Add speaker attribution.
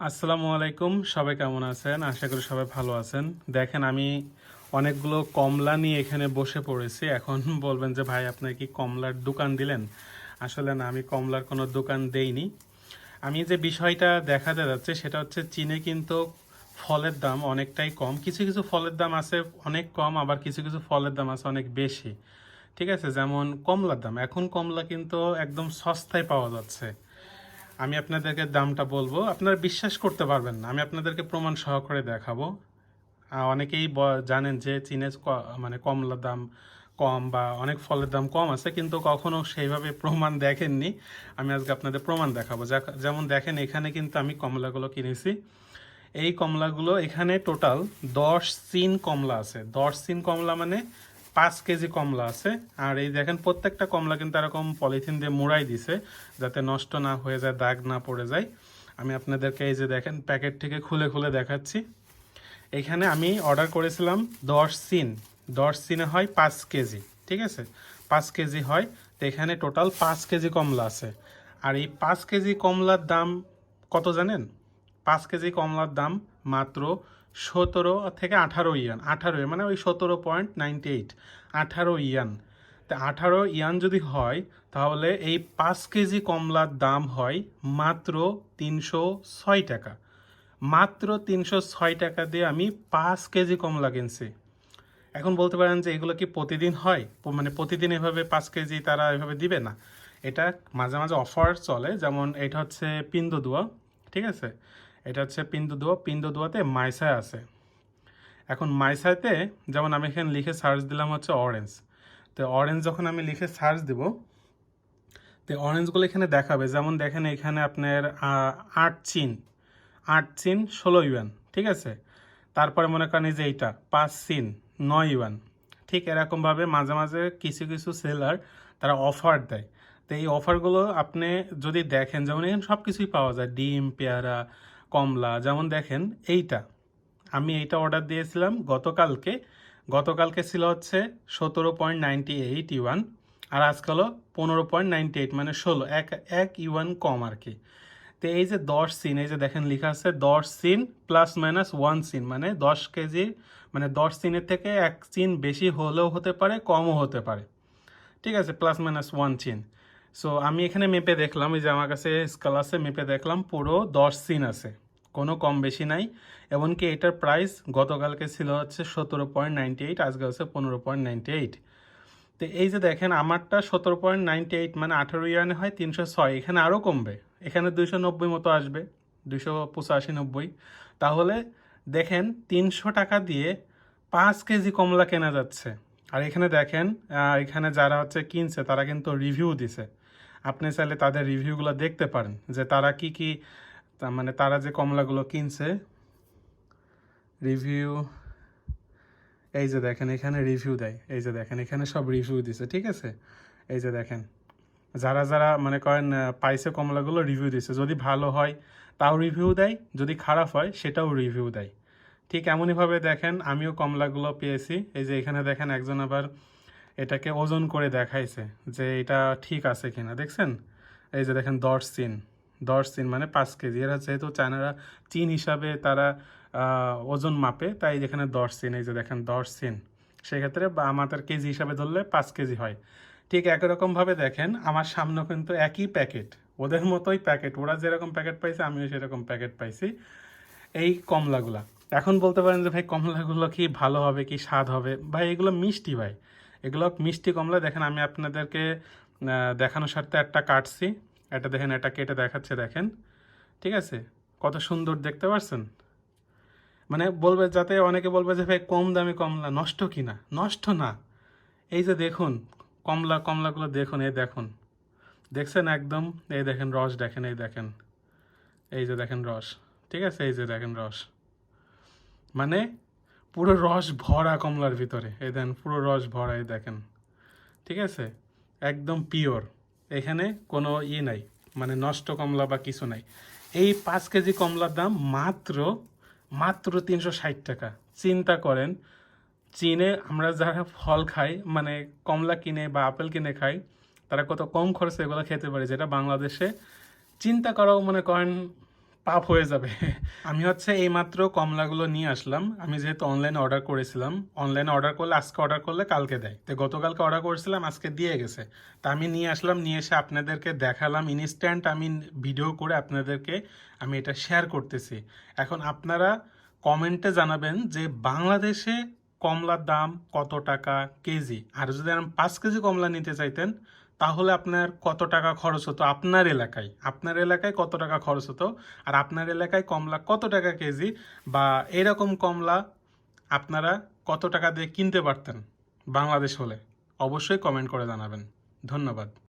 Speaker 1: আসসালামু আলাইকুম, সবাই কেমন আছেন? আশা করি সবাই ভালো আছেন। দেখেন, আমি অনেকগুলো কমলা নিয়ে এখানে বসে পড়েছি। এখন বলবেন যে, ভাই, আপনার কি কমলার দোকান দিলেন? আসলে না, আমি কমলার কোনো দোকান দেইনি। আমি যে বিষয়টা দেখাতে যাচ্ছে, সেটা হচ্ছে চীনে কিন্তু ফলের দাম অনেকটাই কম। কিছু কিছু ফলের দাম আছে অনেক কম, আবার কিছু কিছু ফলের দাম আছে অনেক বেশি। ঠিক আছে? যেমন কমলার দাম। এখন কমলা কিন্তু একদম সস্তায় পাওয়া যাচ্ছে। আমি আপনাদেরকে দামটা বলব। আপনারা বিশ্বাস করতে পারবেন না। আমি আপনাদেরকে প্রমাণ সহকারে দেখাবো। অনেকেই জানেন যে চীনে মানে কমলার দাম কম বা অনেক ফলের দাম কম আছে, কিন্তু কখনো সেইভাবে প্রমাণ দেখেননি। আমি আজকে আপনাদের প্রমাণ দেখাবো। যেমন দেখেন, এখানে কিন্তু আমি কমলাগুলো কিনেছি। এই কমলাগুলো এখানে টোটাল দশ সিন কমলা আছে। দশ সিন কমলা মানে পাঁচ কেজি কমলা আছে। আর এই দেখেন, প্রত্যেকটা কমলা কিন্তু এরকম পলিথিন দিয়ে মুড়াই দিছে, যাতে নষ্ট না হয়ে যায়, দাগ না পড়ে যায়। আমি আপনাদেরকে এই যে দেখেন, প্যাকেট থেকে খুলে খুলে দেখাচ্ছি। এখানে আমি অর্ডার করেছিলাম দশ সিন। দশ সিনে হয় পাঁচ কেজি, ঠিক আছে? পাঁচ কেজি হয়, তো এখানে টোটাল পাঁচ কেজি কমলা আছে। আর এই পাঁচ কেজি কমলার দাম কত জানেন? পাঁচ কেজি কমলার দাম মাত্র সতেরো থেকে আঠারো ইয়ান, আঠারো মানে ওই সতেরো পয়েন্ট নাইনটি এইট আঠারো ইয়ান। তা আঠারো ইয়ান যদি হয়, তাহলে এই পাঁচ কেজি কমলার দাম হয় মাত্র তিনশো ছয় টাকা। মাত্র তিনশো ছয় টাকা দিয়ে আমি পাঁচ কেজি কমলা কিনছি। এখন বলতে পারেন যে এগুলো কি প্রতিদিন হয়? মানে প্রতিদিন এভাবে পাঁচ কেজি তারা এভাবে দিবে না। এটা মাঝে মাঝে অফার চলে, যেমন এটা হচ্ছে পিন্দ দোয়া ঠিক আছে? এটা হচ্ছে পিন্দ দোয়া। পিন্দ দোয়াতে মাইসায় আছে। এখন মাইসাইতে যেমন আমি এখানে লিখে সার্চ দিলাম হচ্ছে অরেঞ্জ তো অরেঞ্জ যখন আমি লিখে সার্চ দিব, তো অরেঞ্জগুলো এখানে দেখাবে। যেমন দেখেন এখানে আপনার আট চিন। আট চিন, ষোলো ইউয়ান, ঠিক আছে? তারপরে মনে করেন যে এইটা, পাঁচ চিন, নয় ইউয়ান। ঠিক এরকমভাবে মাঝে মাঝে কিছু কিছু সেলার তারা অফার দেয়। তো এই অফারগুলো আপনি যদি দেখেন, যেমন এখানে সব কিছুই পাওয়া যায়। ডিম, পেয়ারা কমলা, যেমন দেখেন এইটা। আমি এইটা অর্ডার দিয়েছিলাম গতকালকে। গতকালকে ছিল হচ্ছে সতেরো পয়েন্ট নাইনটি এইট ইউয়ান আর আজকে হলো পনেরো পয়েন্ট নাইনটি এইট মানে ষোলো। এক এক ইউয়ান কম আর কি। তো এই যে দশ সিন, এই যে দেখেন লেখা আছে দশ সিন প্লাস মাইনাস ওয়ান সিন মানে দশ কেজি মানে দশ সিনের থেকে এক চিন বেশি হলেও হতে পারে, কমও হতে পারে। ঠিক আছে প্লাস মাইনাস ওয়ান চিন সো আমি এখানে মেপে দেখলাম, এই যে আমার কাছে স্কেল আছে, মেপে দেখলাম পুরো দশ সিন আছে। কোনো কম বেশি নাই। এমনকি এটার প্রাইস গতকালকে ছিল হচ্ছে সতেরো পয়েন্ট নাইনটি এইট আজকে হচ্ছে পনেরো পয়েন্ট নাইনটি এইট তো এই যে দেখেন, আমারটা সতেরো পয়েন্ট নাইনটি এইট মানে আঠারো ইয়ানে হয় তিনশো ছয়, এখানে আরও কমবে। এখানে দুইশো নব্বই মতো আসবে, দুইশো পঁচাশি নব্বই। তাহলে দেখেন, তিনশো টাকা দিয়ে পাঁচ কেজি কমলা কেনা যাচ্ছে। আর এখানে দেখেন এখানে যারা হচ্ছে কিনছে, তারা কিন্তু রিভিউ দিছে। আপনি চাইলে তাদের রিভিউগুলো দেখতে পারেন যে তারা কি কি মানে তারা যে কমলাগুলো কিনছে। রিভিউ, এই যে দেখেন, এখানে রিভিউ দেয়। এই যে দেখেন, এখানে সব রিভিউ দিছে, ঠিক আছে? এই যে দেখেন, যারা যারা মানে করেন পাইছে কমলাগুলো রিভিউ দিছে। যদি ভালো হয়, তাও রিভিউ দেয়, যদি খারাপ হয়, সেটাও রিভিউ দেয়। ঠিক এমনইভাবে দেখেন, আমিও কমলাগুলো পেয়েছি। এই যে এখানে দেখেন, একজন আবার এটাকে ওজন করে দেখাইছে যে এটা ঠিক আছে কিনা। দেখছেন? এই যে দেখেন দশ সিন দশ সিন মানে পাঁচ কেজি। এরা যেহেতু চায়নারা চিন হিসাবে তারা ওজন মাপে, তাই এখানে দশ সিন এই যে দেখেন দশ সিন সেক্ষেত্রে বা আমাদের কেজি হিসাবে ধরলে পাঁচ কেজি হয়। ঠিক একই রকমভাবে দেখেন, আমার সামনে কিন্তু একই প্যাকেট। ওদের মতোই প্যাকেট। ওরা যেরকম প্যাকেট পাইছে, আমিও সেরকম প্যাকেট পাইছি। এই কমলাগুলা। এখন বলতে পারেন যে, ভাই, কমলাগুলো কি ভালো হবে, কি স্বাদ হবে? ভাই, এগুলো মিষ্টি, ভাই। এগুলো মিষ্টি কমলা। দেখেন, আমি আপনাদেরকে দেখানোর স্বার্থে একটা কাটছি। এটা দেখেন, এটা কেটে দেখাচ্ছে, দেখেন। ঠিক আছে? কত সুন্দর, দেখতে পাচ্ছেন মানে বলবে, যাতে অনেকে বলবে যে, ভাই, কম দামি কমলা, নষ্ট কিনা নষ্ট না। এই যে দেখুন, কমলা, কমলাগুলো দেখুন, এই দেখুন। দেখছেন একদম? এই দেখেন রস, দেখেন, এই দেখেন। এই যে দেখেন রস। ঠিক আছে? এই যে দেখেন রস। মানে পুরো রস ভরা কমলার ভিতরে। এই দেখেন পুরো রস ভরা, এই দেখেন। ঠিক আছে? একদম পিওর এখানে কোনো ই নাই মানে নষ্ট কমলা বা কিছু নাই। এই পাঁচ কেজি কমলার দাম মাত্র মাত্র তিনশো ষাট টাকা। চিন্তা করেন, চীনে আমরা যারা ফল খাই মানে কমলা কিনে বা আপেল কিনে খাই, তারা কত কম খরচে এগুলো খেতে পারে, যেটা বাংলাদেশে। চিন্তা করাও মনে করেন পাপ হয়ে যাবে। আমি হচ্ছে এইমাত্র কমলাগুলো নিয়ে আসলাম। আমি যেহেতু অনলাইনে অর্ডার করেছিলাম। অনলাইনে অর্ডার করলে, আজকে অর্ডার করলে কালকে দেয়। তো গতকালকে অর্ডার করেছিলাম, আজকে দিয়ে গেছে। তা আমি নিয়ে আসলাম, নিয়ে এসে আপনাদেরকে দেখালাম। ইনস্ট্যান্ট আমি ভিডিও করে আপনাদেরকে আমি এটা শেয়ার করতেছি। এখন আপনারা কমেন্টে জানাবেন যে বাংলাদেশে কমলার দাম কত টাকা কেজি? আর যদি আপনি পাঁচ কেজি কমলা নিতে চাইতেন তাহলে আপনার কত টাকা খরচ হতো আপনার এলাকায়? আপনার এলাকায় কত টাকা খরচ হতো? আর আপনার এলাকায় কমলা কত টাকা কেজি? বা এরকম কমলা আপনারা কত টাকা দিয়ে কিনতে পারতেন বাংলাদেশ হলে? অবশ্যই কমেন্ট করে জানাবেন। ধন্যবাদ।